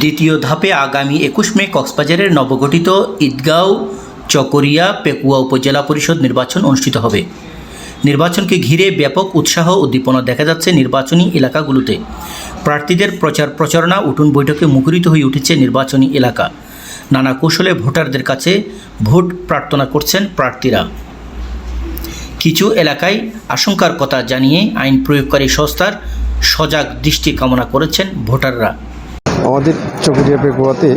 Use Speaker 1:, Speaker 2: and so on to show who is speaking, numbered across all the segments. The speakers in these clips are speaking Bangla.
Speaker 1: দ্বিতীয় ধাপে আগামী একুশ মে কক্সবাজারের নবগঠিত ঈদগাঁও, চকরিয়া, পেকুয়া উপজেলা পরিষদ নির্বাচন অনুষ্ঠিত হবে। নির্বাচনকে ঘিরে ব্যাপক উৎসাহ উদ্দীপনা দেখা যাচ্ছে নির্বাচনী এলাকাগুলোতে। প্রার্থীদের প্রচার প্রচারণা উঠুন বৈঠকে মুখরিত হয়ে উঠেছে নির্বাচনী এলাকা। নানা কৌশলে ভোটারদের কাছে ভোট প্রার্থনা করছেন প্রার্থীরা। কিছু এলাকায় আশঙ্কার কথা জানিয়ে আইন প্রয়োগকারী সংস্থার সজাগ দৃষ্টি কামনা করেছেন ভোটাররা।
Speaker 2: আমাদের চকরিয়া পেকুয়াতে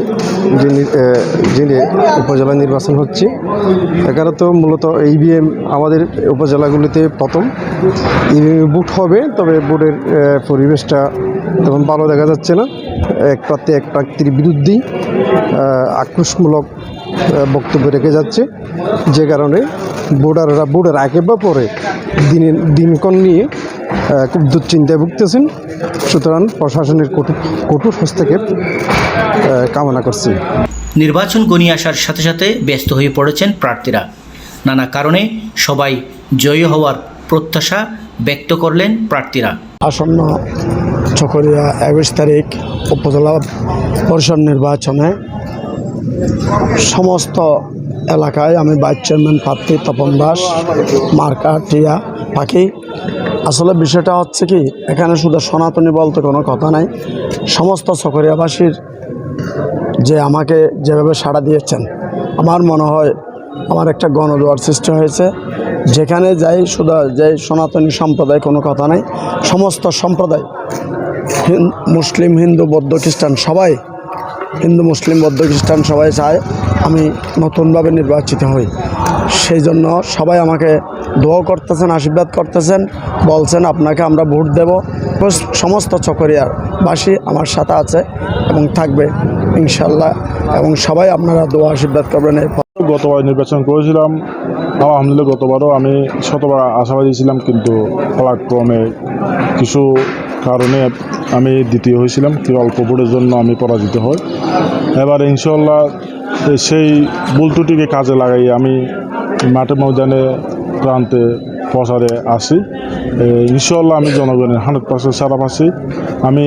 Speaker 2: যে নি- উপজেলা নির্বাচন হচ্ছে, এখানে তো মূলত ইভিএম আমাদের উপজেলাগুলিতে প্রথম। ইভিএম বুট হবে, তবে বুটের পরিবেশটা তেমন ভালো দেখা যাচ্ছে না। এক প্রার্থী এক প্রার্থীর বিরুদ্ধেই আক্রোশমূলক বক্তব্য রেখে যাচ্ছে। যে কারণে ভোটাররা ভোটের আগে বা পরে দিনের দিনক্ষণ নিয়ে খুব দুশ্চিন্তায় ভুগতেছেন। সুতরাং প্রশাসনের কঠোর কঠোর হস্তক্ষেপ কামনা করছি।
Speaker 1: নির্বাচন গনিয়ে আসার সাথে সাথে ব্যস্ত হয়ে পড়েছেন প্রার্থীরা। নানা কারণে সবাই জয়ী হওয়ার প্রত্যাশা ব্যক্ত করলেন প্রার্থীরা।
Speaker 3: আসন্ন চকরিয়া একুশ তারিখ উপজেলা পরিষদ নির্বাচনে সমস্ত এলাকায় আমি ভাইস চেয়ারম্যান প্রার্থী তপন দাস মার্কা টিয়া পাখি আসলে বিষয়টা হচ্ছে কি, এখানে শুধু সনাতনী বলতে কোনো কথা নাই। সমস্ত সকরিয়াবাসীর যে আমাকে যেভাবে সাড়া দিয়েছেন, আমার মনে হয় আমার একটা গণদুয়ার সৃষ্টি হয়েছে। যেখানে যাই শুধু যাই সনাতনী সম্প্রদায় কোনো কথা নাই, সমস্ত সম্প্রদায় মুসলিম, হিন্দু, বৌদ্ধ, খ্রিস্টান সবাই, হিন্দু, মুসলিম, বৌদ্ধ, খ্রিস্টান সবাই চায় আমি নতুনভাবে নির্বাচিত হই। সেই জন্য সবাই আমাকে দোয়া করতেছেন, আশীর্বাদ করতেছেন, বলছেন, আপনাকে আমরা ভোট দেব। সমস্ত চকরিয়ার বাসী আমার সাথে আছে এবং থাকবে ইনশাল্লাহ এবং সবাই আপনারা দোয়া, আশীর্বাদ করবেন
Speaker 4: গতবার নির্বাচন করেছিলাম। আলহামদুলিল্লাহ গতবারও আমি শতবার আশাবাদী ছিলাম, কিন্তু পরাক্রমে কিছু কারণে আমি দ্বিতীয় হয়েছিলাম, কি অল্প ভোটের জন্য আমি পরাজিত হই। এবার ইনশাল্লাহ সেই বুলটুটিকে কাজে লাগাই আমি মাঠে ময়দানে প্রান্তে প্রচারে আসি ইনশাল্লাহ আমি জনগণের হান্ড্রেড পার্সেন্ট সারা পাচ্ছি আমি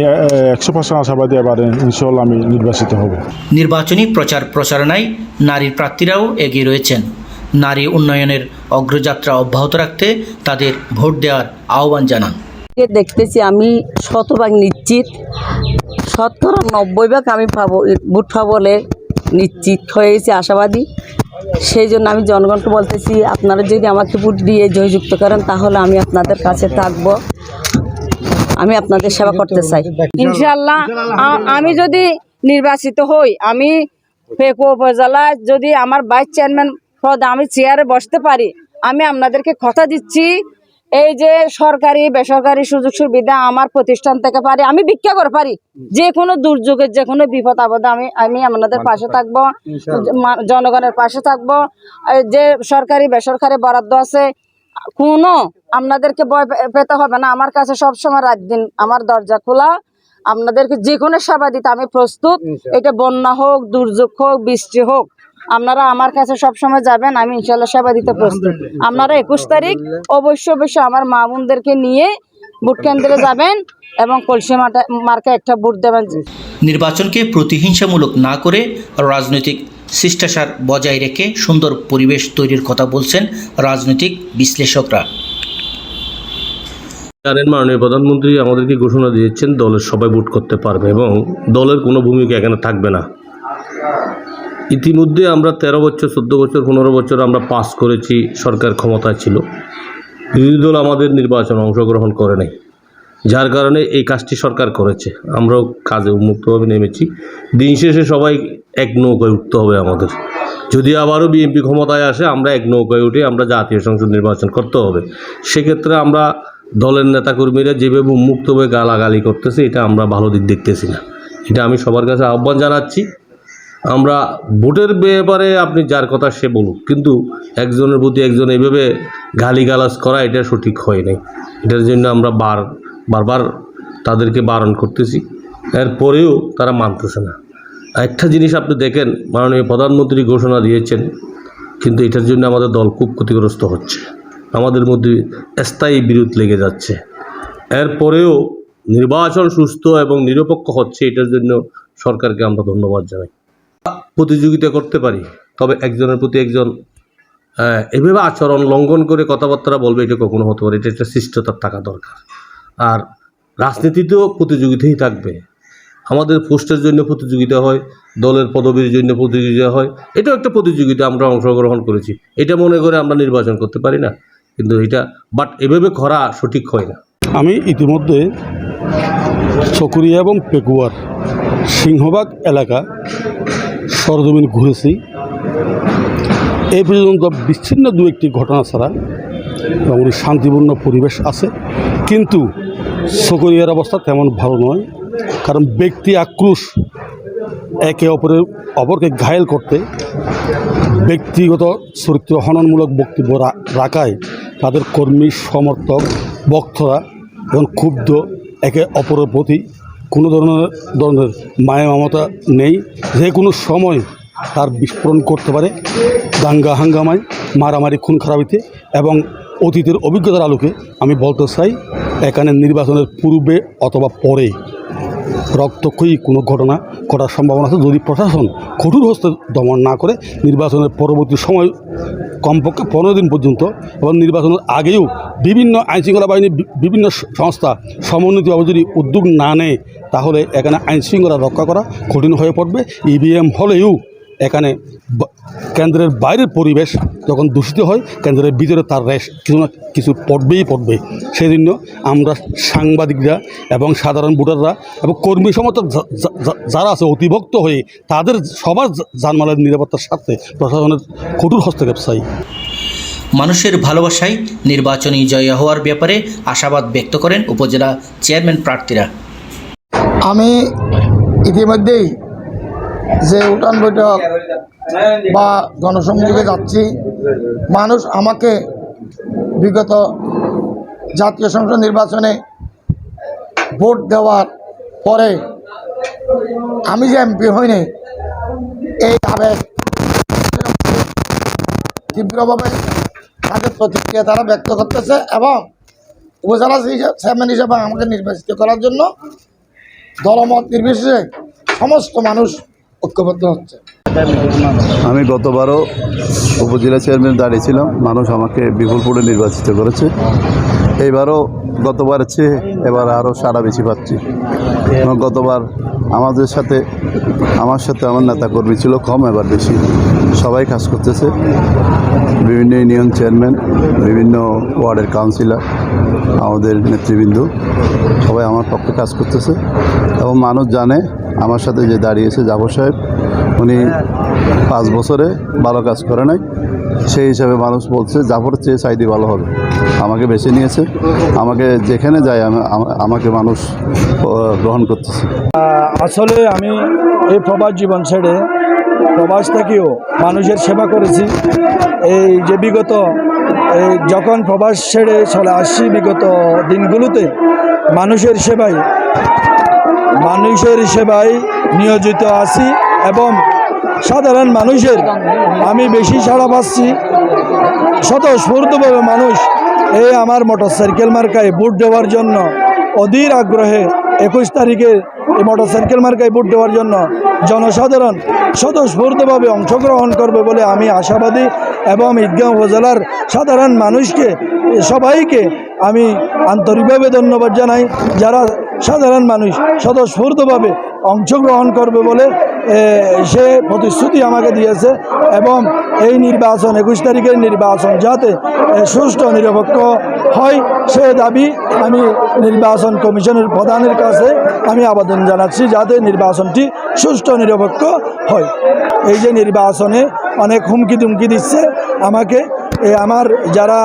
Speaker 4: একশো পার্সেন্ট আশাবাদী এবারে ইনশাল্লাহ আমি নির্বাচিত হব
Speaker 1: নির্বাচনী প্রচার প্রচারণায় নারীর প্রার্থীরাও এগিয়ে রয়েছেন নারী উন্নয়নের অগ্রযাত্রা অব্যাহত রাখতে তাদের ভোট দেওয়ার আহ্বান জানান
Speaker 5: দেখতেছি আমি শতভাগ নিশ্চিত শতকরা নব্বই ভাগ আমি পাবো ভোট পাবো বলে নিশ্চিত হয়ে গেছি আশাবাদী সেই জন্য আমি জনগণকে বলতেছি, আপনারা যদি আমাকে ভোট দিয়ে জয়যুক্ত করেন, তাহলে আমি আপনাদের কাছে থাকব। আমি আপনাদের সেবা করতে চাই।
Speaker 6: ইনশাল্লাহ আমি যদি নির্বাচিত হই, আমি উপজেলায় যদি আমার ভাইস চেয়ারম্যান পদ আমি চেয়ারে বসতে পারি, আমি আপনাদেরকে কথা দিচ্ছি। এই যে সরকারি বেসরকারি সুযোগ সুবিধা আমার প্রতিষ্ঠান থেকে পারি আমি ভিক্ষা করে পারি। যে কোনো দুর্যোগের যে কোনো বিপদ আপদে আমি আমি আপনাদের পাশে থাকব জনগণের পাশে থাকব। এই যে সরকারি বেসরকারি বরাদ্দ আছে কোনো আপনাদেরকে ভয় পেতে হবে না। আমার কাছে সবসময় রাত দিন আমার দরজা খোলা। আপনাদেরকে যে কোনো সেবা দিতে আমি প্রস্তুত। এটা বন্যা হোক দুর্যোগ হোক বৃষ্টি হোক আপনারা আমার কাছে সবসময় যাবেন আমি ইনশাল্লাহ সেবা দিতে প্রস্তুত। আপনারা একুশ তারিখ অবশ্যই অবশ্যই আমার মা বোনদেরকে নিয়ে ভোট কেন্দ্রে যাবেন এবং কলসি মার্কে একটা ভোট দেবেন।
Speaker 1: নির্বাচনকে প্রতিহিংসামূলক না করে রাজনৈতিক শিষ্টাচার বজায় রেখে সুন্দর পরিবেশ তৈরির কথা বলছেন রাজনৈতিক বিশ্লেষকরা।
Speaker 7: জানেন মাননীয় প্রধানমন্ত্রী আমাদেরকে ঘোষণা দিয়েছেন দলের সবাই ভোট করতে পারবে এবং দলের কোনো ভূমিকা এখানে থাকবে না। ইতিমধ্যে আমরা তেরো বছর, চোদ্দ বছর, পনেরো বছর আমরা পাস করেছি, সরকার ক্ষমতায় ছিল। বিরোধী দল আমাদের নির্বাচনে অংশগ্রহণ করে নাই। যার কারণে এই কাজটি সরকার করেছে। আমরাও কাজে উন্মুক্তভাবে নেমেছি। দিন শেষে সবাই এক নৌকায় উঠতে হবে আমাদের। যদি আবারও বিএনপি ক্ষমতায় আসে, আমরা এক নৌকায় উঠে আমরা জাতীয় সংসদ নির্বাচন করতে হবে। সেক্ষেত্রে আমরা দলের নেতাকর্মীরা যেভাবে উন্মুক্তভাবে গালাগালি করতেছে, এটা আমরা ভালো দিক দেখতেছি না। এটা আমি সবার কাছে আহ্বান জানাচ্ছি। আমরা ভোটের ব্যাপারে আপনি যার কথা সে বলুক, কিন্তু একজনের প্রতি একজন এইভাবে গালিগালাজ করা, এটা সঠিক হয় নাই। এটার জন্য আমরা বার, বারবার তাদেরকে বারণ করতেছি। এরপরেও তারা মানতেছে না। একটা জিনিস আপনি দেখেন, মাননীয় প্রধানমন্ত্রী ঘোষণা দিয়েছেন, কিন্তু এটার জন্য আমাদের দল খুব ক্ষতিগ্রস্ত হচ্ছে। আমাদের মধ্যে স্থায়ী বিরোধ লেগে যাচ্ছে। এরপরেও নির্বাচন সুস্থ এবং নিরপেক্ষ হচ্ছে, এটার জন্য সরকারকে আমরা ধন্যবাদ জানাই। প্রতিযোগিতা করতে পারি। তবে একজনের প্রতি একজন এভাবে আচরণ লঙ্ঘন করে কথাবার্তা বলবে এটা কখনো হতে পারে। এটা একটা শিষ্টতার থাকা দরকার। আর রাজনীতিতেও প্রতিযোগিতাই থাকবে। আমাদের পোস্টের জন্য প্রতিযোগিতা হয়, দলের পদবীর জন্য প্রতিযোগিতা হয়। এটাও একটা প্রতিযোগিতা, আমরা অংশগ্রহণ করেছি। এটা মনে করে আমরা নির্বাচন করতে পারি না। কিন্তু এটা, বাট এভাবে করা সঠিক হয় না।
Speaker 8: আমি ইতিমধ্যে চকুরিয়া এবং পেকুয়ার সিংহবাগ এলাকা সরজমিন ঘুরেছি। এই পর্যন্ত বিচ্ছিন্ন দু একটি ঘটনা ছাড়া মোটামুটি শান্তিপূর্ণ পরিবেশ আছে। কিন্তু চকরিয়ার অবস্থা তেমন ভালো নয়, কারণ ব্যক্তি আক্রোশ একে অপরের অপরকে ঘায়েল করতে ব্যক্তিগত চরিত্র হননমূলক বক্তব্য রাখায় তাদের কর্মী, সমর্থক, বক্তরা এবং ক্ষুব্ধ একে অপরের প্রতি কোনো ধরনের ধরনের মায়া মমতা নেই। যে কোনো সময় তার বিস্ফোরণ করতে পারে দাঙ্গা হাঙ্গামায়, মারামারি, খুন খারাপিতে এবং অতীতের অভিজ্ঞতার আলোকে আমি বলতে চাই, এখানে নির্বাচনের পূর্বে অথবা পরে রক্তক্ষয়ী কোনো ঘটনা ঘটার সম্ভাবনা আছে। যদি প্রশাসন কঠোর হস্তে দমন না করে, নির্বাচনের পরবর্তী সময় কমপক্ষে পনেরো দিন পর্যন্ত এবং নির্বাচনের আগেও বিভিন্ন আইনশৃঙ্খলা বাহিনী বিভিন্ন সংস্থা সমন্বিতভাবে যদি উদ্যোগ না নেয়, তাহলে এখানে আইনশৃঙ্খলা রক্ষা করা কঠিন হয়ে পড়বে। ইভিএম হলেও এখানে কেন্দ্রের বাইরের পরিবেশ যখন দূষিত হয় কেন্দ্রের ভিতরে তার রেশ কিছু না কিছু পড়বেই পড়বে। সেই জন্য আমরা সাংবাদিকরা এবং সাধারণ ভোটাররা এবং কর্মী সমর্থক যারা আছে অতিভক্ত হয়ে তাদের সবার জানমালের নিরাপত্তার স্বার্থে প্রশাসনের কঠোর হস্তক্ষেপ চাই।
Speaker 1: মানুষের ভালোবাসায় নির্বাচনী জয় হওয়ার ব্যাপারে আশাবাদ ব্যক্ত করেন উপজেলা চেয়ারম্যান প্রার্থীরা।
Speaker 9: আমি ইতিমধ্যেই যে উঠান বৈঠক বা গণসংযোগে যাচ্ছি, মানুষ আমাকে বিগত জাতীয় সংসদ নির্বাচনে ভোট দেওয়ার পরে আমি যে এমপি হইনি, এই আবেগ তীব্রভাবে তাদের প্রতিক্রিয়া তারা ব্যক্ত করতেছে এবং উপজেলা চেয়ারম্যান হিসেবে আমাকে নির্বাচিত করার জন্য দলমত নির্বিশেষে সমস্ত মানুষ ঐক্যবদ্ধ হচ্ছে।
Speaker 10: আমি গতবারও উপজেলা চেয়ারম্যান দাঁড়িয়েছিলাম মানুষ আমাকে বিপুলপুরে নির্বাচিত করেছে। এইবারও গতবার চেয়ে এবার আরও সারা বেশি পাচ্ছি। এবং গতবার আমাদের সাথে, আমার সাথে আমার নেতাকর্মী ছিল কম, এবার বেশি। সবাই কাজ করতেছে। বিভিন্ন ইউনিয়ন চেয়ারম্যান, বিভিন্ন ওয়ার্ডের কাউন্সিলর, আমাদের নেতৃবৃন্দ, সবাই আমার পক্ষে কাজ করতেছে। এবং মানুষ জানে আমার সাথে যে দাঁড়িয়েছে জাফর সাহেব, উনি পাঁচ বছরে ভালো কাজ করে নাই। সেই হিসাবে মানুষ বলছে জাফর চেয়ে সাইদি ভালো হবে। আমাকে বেছে নিয়েছে। আমাকে যেখানে যায়, আমা- আমা- আমাকে মানুষ গ্রহণ করতেছে।
Speaker 3: আসলে আমি এই প্রবাস জীবন ছেড়ে প্রবাস থেকেও মানুষের সেবা করেছি। এই যে বিগত, এই যখন প্রবাস ছেড়ে চলে আসছি বিগত দিনগুলোতে, মানুষের সেবায় মানুষের সেবায় নিয়োজিত আছি এবং সাধারণ মানুষের, আমি বেশি সাড়া পাচ্ছি। স্বতঃস্ফূর্তভাবে মানুষ এই আমার মোটর সাইকেল মার্কায় ভোট দেওয়ার জন্য অধীর আগ্রহে একুশ তারিখে এই মোটর সাইকেল মার্কায় ভোট দেওয়ার জন্য জনসাধারণ স্বতঃস্ফূর্তভাবে অংশগ্রহণ করবে বলে আমি আশাবাদী এবং ঈদগাঁও উপজেলার সাধারণ মানুষকে, সবাইকে আমি আন্তরিকভাবে ধন্যবাদ জানাই। যারা সাধারণ মানুষ স্বতঃস্ফূর্তভাবে অংশগ্রহণ করবে বলে সে প্রতিশ্রুতি আমাকে দিয়েছে এবং এই নির্বাচন, একুশ তারিখের নির্বাচন যাতে সুষ্ঠু, নিরপেক্ষ হয়, সে দাবি আমি নির্বাচন কমিশনের প্রধানের কাছে আমি আবেদন জানাচ্ছি যাতে নির্বাচনটি সুষ্ঠু, নিরপেক্ষ হয়। এই যে নির্বাচনে অনেক হুমকি দুমকি দিচ্ছে আমাকে আমার যারা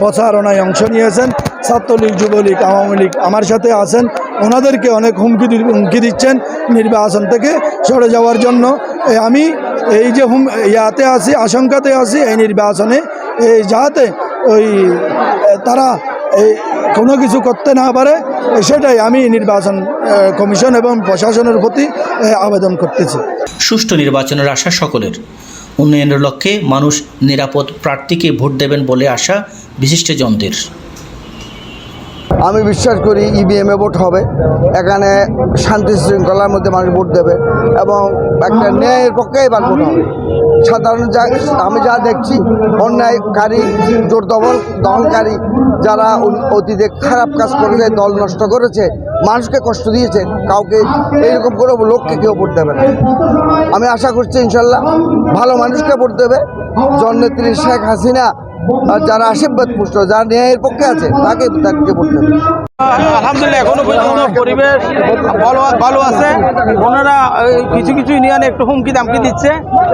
Speaker 3: প্রচারণায় অংশ নিয়েছেন, ছাত্রলীগ, যুবলীগ, আওয়ামী লীগ, আমার সাথে আছেন ওনাদেরকে অনেক হুমকি হুমকি দিচ্ছেন নির্বাচন থেকে সরে যাওয়ার জন্য। আমি এই যে হুম ইয়াতে আছি, আশঙ্কাতে আছি এই নির্বাচনে এই যাতে ওই তারা এই কোনো কিছু করতে না পারে সেটাই আমি নির্বাচন কমিশন এবং প্রশাসনের প্রতি আবেদন করতেছি।
Speaker 1: সুষ্ঠু নির্বাচনের আশা সকলের। উন্নয়নের লক্ষ্যে মানুষ নিরাপদ প্রার্থীকে ভোট দেবেন বলে আশা বিশিষ্টজনদের
Speaker 3: আমি বিশ্বাস করি ইভিএমে ভোট হবে। এখানে শান্তি শৃঙ্খলার মধ্যে মানুষ ভোট দেবে এবং একটা ন্যায়ের পক্ষে এবার ভোট হবে। সাধারণ যা আমি যা দেখছি, অন্যায়কারী জোর দমন দমনকারী যারা অতীতে খারাপ কাজ করেছে, দল নষ্ট করেছে, মানুষকে কষ্ট দিয়েছে, কাউকে এইরকম করে লোককে কেউ ভোট দেবে না। আমি আশা করছি ইনশাল্লাহ ভালো মানুষকে ভোট দেবে। জননেত্রী শেখ হাসিনা আর যারা আশীর্বাদ পুষ্ট, যারা ন্যায়ের পক্ষে আছে, তাকে তাকে ভোট দেবে
Speaker 11: আলহামদুলিল্লাহ, এখনও পর্যন্ত পরিবেশ ভালো ভালো আছে। ওনারা কিছু কিছু ইউনিয়নে একটু হুমকি দামকি দিচ্ছে।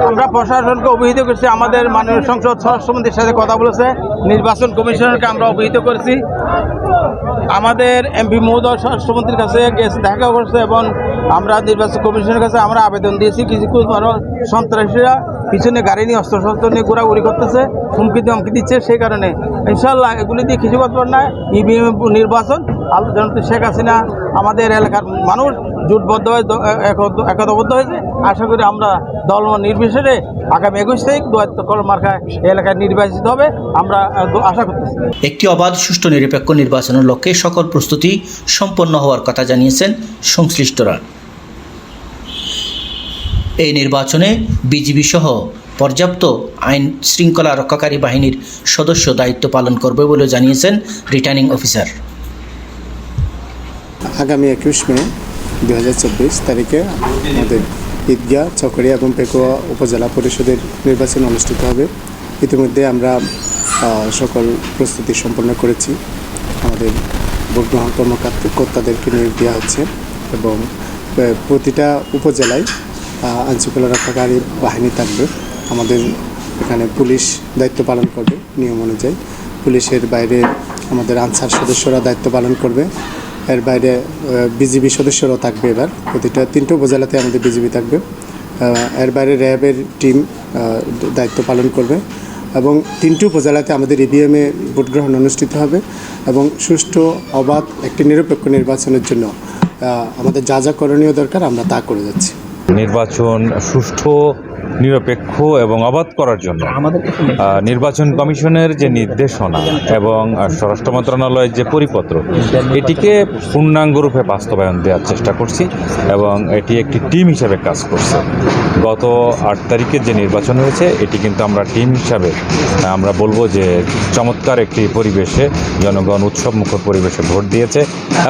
Speaker 11: আমরা প্রশাসনকে অভিহিত করছি। আমাদের মাননীয় সংসদ স্বরাষ্ট্রমন্ত্রীর সাথে কথা বলেছে। নির্বাচন কমিশনারকে আমরা অভিহিত করেছি। আমাদের এমপি মহোদয় স্বরাষ্ট্রমন্ত্রীর কাছে গেছে, দেখা করছে এবং আমরা নির্বাচন কমিশনের কাছে আমরা আবেদন দিয়েছি। কিছু সন্ত্রাসীরা পিছনে গাড়ি নিয়ে অস্ত্র শস্ত্র নিয়ে ঘোরাঘুরি করতেছে, হুমকি ধমকি দিচ্ছে, সেই কারণে ইনশাল্লাহ এগুলি দিয়ে কিছু করতে না। ইভিএম নির্বাচন জনতা শেখ হাসিনা আমাদের এলাকার মানুষ জোটবদ্ধ হয়ে একতাবদ্ধ হয়েছে। আশা করি আমরা দল নির্বিশেষে আগামী একুশ তারিখ দু কল মার্কায় এলাকায় নির্বাচিত হবে। আমরা আশা করতেছি।
Speaker 1: একটি অবাধ সুষ্ঠু নিরপেক্ষ নির্বাচনের লক্ষ্যে সকল প্রস্তুতি সম্পন্ন হওয়ার কথা জানিয়েছেন সংশ্লিষ্টরা। এই নির্বাচনে বিজিবি সহ পর্যাপ্ত আইন শৃঙ্খলা রক্ষাকারী বাহিনীর সদস্য দায়িত্ব পালন করবে বলে জানিয়েছেন রিটার্নিং অফিসার।
Speaker 12: আগামী একুশ মে দু হাজার চব্বিশ তারিখে আমাদের ঈদগাহ চকরিয়া এবং পেকুয়া উপজেলা পরিষদের নির্বাচন অনুষ্ঠিত হবে। ইতিমধ্যে আমরা সকল প্রস্তুতি সম্পন্ন করেছি। আমাদের ভোট গ্রহণ কর্মকর্তা, কর্তাদেরকে নিয়োগ দেওয়া হচ্ছে এবং প্রতিটা উপজেলায় আইনশৃঙ্খলা রক্ষাকারী বাহিনী থাকবে। আমাদের এখানে পুলিশ দায়িত্ব পালন করবে নিয়ম অনুযায়ী। পুলিশের বাইরে আমাদের আনসার সদস্যরা দায়িত্ব পালন করবে। এর বাইরে বিজিবি সদস্যরাও থাকবে এবার। প্রতিটা তিনটে উপজেলাতে আমাদের বিজিবি থাকবে। এর বাইরে র্যাবের টিম দায়িত্ব পালন করবে। এবং তিনটি উপজেলাতে আমাদের ইভিএমে ভোট গ্রহণ অনুষ্ঠিত হবে। এবং সুষ্ঠু, অবাধ একটি নিরপেক্ষ নির্বাচনের জন্য আমাদের যা যা করণীয় দরকার আমরা তা করে যাচ্ছি।
Speaker 13: নির্বাচন সুষ্ঠু নিরপেক্ষ এবং অবাধ করার জন্য। নির্বাচন কমিশনের যে নির্দেশনা এবং স্বরাষ্ট্র মন্ত্রণালয়ের যে পরিপত্র এটিকে পূর্ণাঙ্গরূপে বাস্তবায়ন দেওয়ার চেষ্টা করছি এবং এটি একটি টিম হিসাবে কাজ করছে। গত আট তারিখে যে নির্বাচন হয়েছে এটি কিন্তু আমরা টিম হিসাবে আমরা বলব যে চমৎকার একটি পরিবেশে জনগণ উৎসব মুখর পরিবেশে ভোট দিয়েছে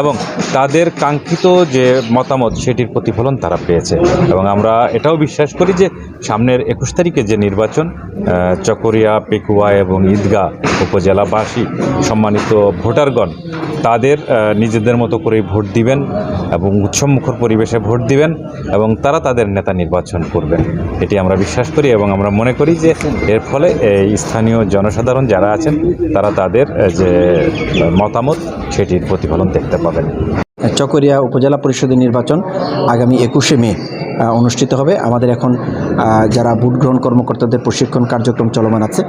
Speaker 13: এবং তাদের কাঙ্ক্ষিত যে মতামত সেটির প্রতিফলন তারা পেয়েছে। এবং আমরা এটাও বিশ্বাস করি যে সামনের একুশ তারিখে যে নির্বাচন চকরিয়া, পেকুয়া এবং ঈদগাহ উপজেলাবাসী সম্মানিত ভোটারগণ, তাদের নিজেদের মতো করে ভোট দিবেন এবং উৎসবমুখর পরিবেশে ভোট দিবেন এবং তারা তাদের নেতা নির্বাচন করবেন। এটি আমরা বিশ্বাস করি এবং আমরা মনে করি যে এর ফলে এই স্থানীয় জনসাধারণ যারা আছেন, তারা তাদের যে, মতামত সেটির প্রতিফলন দেখতে পাবেন।
Speaker 14: চকরিয়া উপজেলা পরিষদের নির্বাচন আগামী একুশে মে অনুষ্ঠিত হবে। আমাদের এখন যারা ভোট গ্রহণ কর্মকর্তাদের প্রশিক্ষণ কার্যক্রম চলমান আছে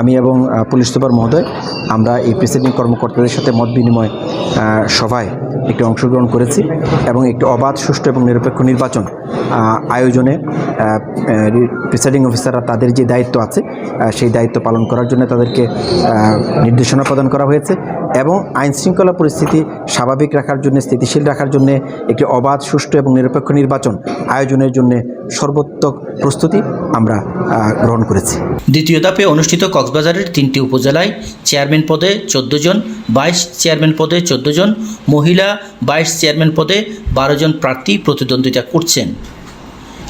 Speaker 14: আমি এবং পুলিশ সুপার মহোদয় আমরা এই প্রিসাইডিং কর্মকর্তাদের সাথে মত বিনিময় সভায় একটি অংশগ্রহণ করেছি এবং একটি অবাধ, সুষ্ঠু এবং নিরপেক্ষ নির্বাচন আয়োজনে প্রিসাইডিং অফিসাররা তাদের যে দায়িত্ব আছে সেই দায়িত্ব পালন করার জন্য তাদেরকে নির্দেশনা প্রদান করা হয়েছে এবং আইন শৃঙ্খলা পরিস্থিতি স্বাভাবিক রাখার জন্য, স্থিতিশীল রাখার জন্য একটি অবাধ, সুষ্ঠু এবং নিরপেক্ষ নির্বাচন আয়োজনের জন্য সর্বোত্তক প্রস্তুতি আমরা গ্রহণ করেছি।
Speaker 1: দ্বিতীয় ধাপে অনুষ্ঠিত কক্সবাজারের তিনটি উপজেলায় চেয়ারম্যান পদে চোদ্দ জন বাইশ চেয়ারম্যান পদে চোদ্দ জন, মহিলা বাইশ চেয়ারম্যান পদে বারো জন প্রার্থী প্রতিদ্বন্দ্বিতা করছেন।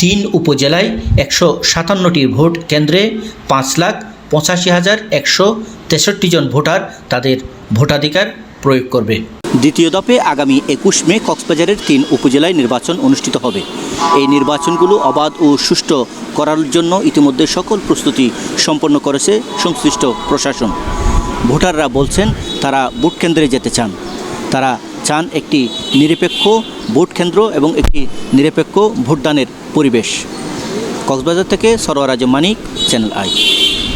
Speaker 1: তিন উপজেলায় একশো সাতান্নটি ভোট কেন্দ্রে পাঁচ লাখ পঁচাশি হাজার একশো তেষট্টি জন ভোটার তাদের ভোটাধিকার প্রয়োগ করবে। দ্বিতীয় দফে আগামী একুশ মে কক্সবাজারের তিন উপজেলায় নির্বাচন অনুষ্ঠিত হবে। এই নির্বাচনগুলো অবাধ ও সুষ্ঠু করার জন্য ইতিমধ্যে সকল প্রস্তুতি সম্পন্ন করেছে সংশ্লিষ্ট প্রশাসন। ভোটাররা বলছেন, তারা ভোট কেন্দ্রে যেতে চান। তারা চান একটি নিরপেক্ষ ভোট কেন্দ্র এবং একটি নিরপেক্ষ ভোটদানের পরিবেশ। কক্সবাজার থেকে সরোয়ারাজ মানিক চ্যানেল আই